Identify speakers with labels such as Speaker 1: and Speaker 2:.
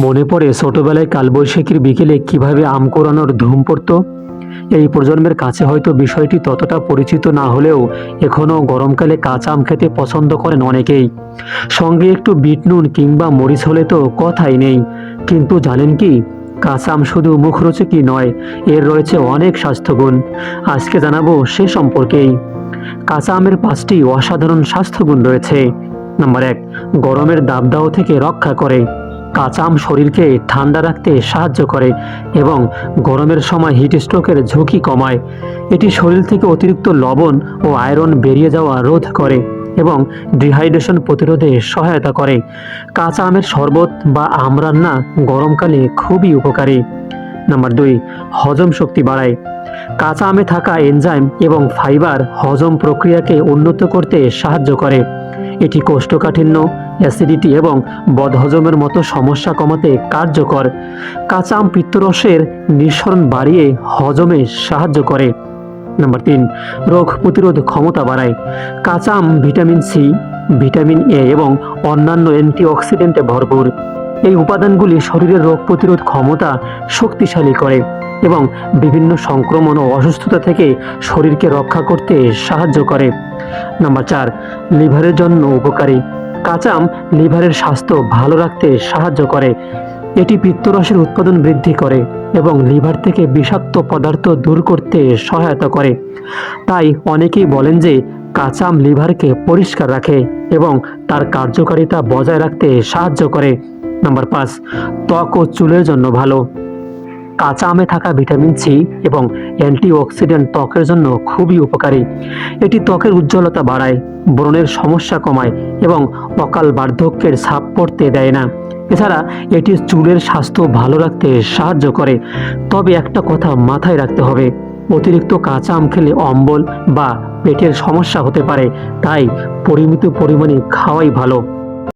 Speaker 1: মনে পড়ে ছোটবেলায় কালবৈশাখীর বিকেলে কীভাবে আম কোরানোর ধুম পড়তো? এই প্রজন্মের কাছে হয়তো বিষয়টি ততটা পরিচিত না হলেও এখনও গরমকালে কাঁচা আম খেতে পছন্দ করেন অনেকেই। সঙ্গে একটু বিট নুন কিংবা মরিচ হলে তো কথাই নেই। কিন্তু জানেন কি, কাঁচা আম শুধু মুখরোচকই নয়, এর রয়েছে অনেক স্বাস্থ্যগুণ। আজকে জানাব সে সম্পর্কেই। কাঁচা আমের পাঁচটি অসাধারণ স্বাস্থ্যগুণ রয়েছে। নাম্বার এক, গরমের দাবদাহ থেকে রক্ষা করে। কাঁচা আম শরীরকে ঠান্ডা রাখতে সাহায্য করে এবং গরমের সময় হিট স্ট্রোকের ঝুঁকি কমায়। এটি শরীর থেকে অতিরিক্ত লবণ ও আয়রন বেরিয়ে যাওয়া রোধ করে এবং ডিহাইড্রেশন প্রতিরোধে সহায়তা করে। কাঁচা আমের শরবত বা আম রান্না গরমকালে খুবই উপকারী। নাম্বার দুই, হজম শক্তি বাড়ায়। কাঁচা আমে থাকা এনজাইম এবং ফাইবার হজম প্রক্রিয়াকে উন্নত করতে সাহায্য করে। এটি কোষ্ঠকাঠিন্য অ্যাসিডিটি এবং বদহজমের মতো সমস্যা কমাতে কার্যকর। কাঁচা আম পিত্তরসের নিঃসরণ বাড়িয়ে হজমে সাহায্য করে। নাম্বার তিন, রোগ প্রতিরোধ ক্ষমতা বাড়ায়। কাঁচা আম ভিটামিন সি, ভিটামিন এ এবং অন্যান্য অ্যান্টিঅক্সিডেন্টে ভরপুর। এই উপাদানগুলি শরীরের রোগ প্রতিরোধ ক্ষমতা শক্তিশালী করে এবং বিভিন্ন সংক্রমণ ও অসুস্থতা থেকে শরীরকে রক্ষা করতে সাহায্য করে। নাম্বার চার, লিভারের জন্য উপকারী। কাঁচা আম লিভারের স্বাস্থ্য ভালো রাখতে সাহায্য করে। এটি পিত্তরসের উৎপাদন বৃদ্ধি করে এবং লিভার থেকে বিষাক্ত পদার্থ দূর করতে সহায়তা করে। তাই অনেকেই বলেন যে কাঁচা আম লিভারকে পরিষ্কার রাখে এবং তার কার্যকারিতা বজায় রাখতে সাহায্য করে। নাম্বার পাঁচ, ত্বক ও চুলের জন্য ভালো। কাঁচা আমে থাকা ভিটামিন সি এবং অ্যান্টিঅক্সিডেন্ট ত্বকের জন্য খুবই উপকারী। এটি ত্বকের উজ্জ্বলতা বাড়ায়, ব্রণের সমস্যা কমায় এবং অকাল বার্ধক্যের ছাপ পড়তে দেয় না। এছাড়া এটি চুলের স্বাস্থ্য ভালো রাখতে সাহায্য করে। তবে একটা কথা মাথায় রাখতে হবে, অতিরিক্ত কাঁচা আম খেলে অম্বল বা পেটের সমস্যা হতে পারে, তাই পরিমিত পরিমাণে খাওয়াই ভালো।